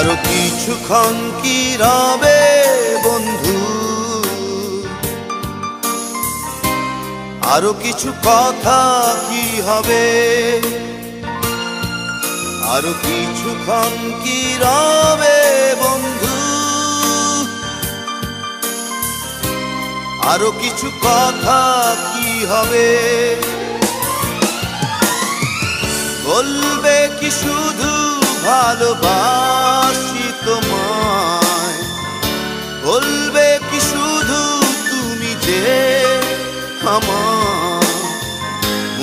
কিছুক্ষণ কি রবে, বন্ধু? আরও কিছু কথা কি হবে? আরও কিছুক্ষণ কি রবে, বন্ধু? আরও কিছু কথা কি হবে? বলবে কি শুধু ভালোবাসি?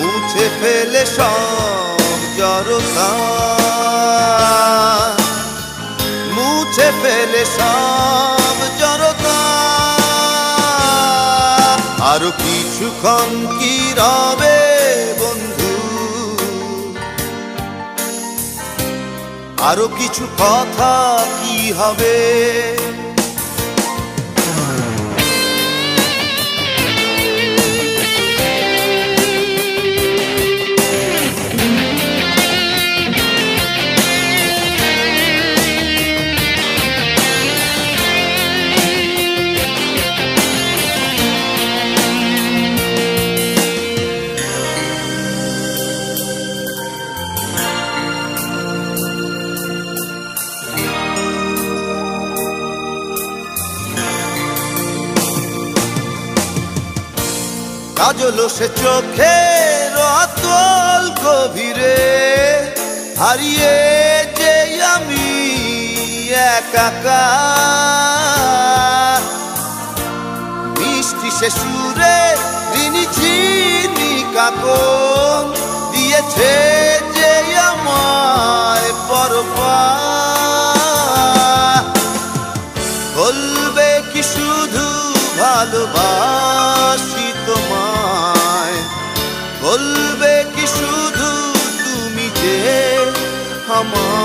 মুছে ফেলে সব জড়তা মুছে ফেলে সব জড়তা আরও কিছুক্ষণ কি রবে বন্ধু? আরও কিছু কথা কি হবে? কাজল সে চোখের অতল গভীরে হারিয়ে যে আমি একাকা। মিষ্টি সে সুরে ঋণী ঝিনি কাকন দিয়েছে যে আমায় পরপা। বলবে কি শুধু ভালোবাসা? ভুলবে কি শুধু তুমি যে আমার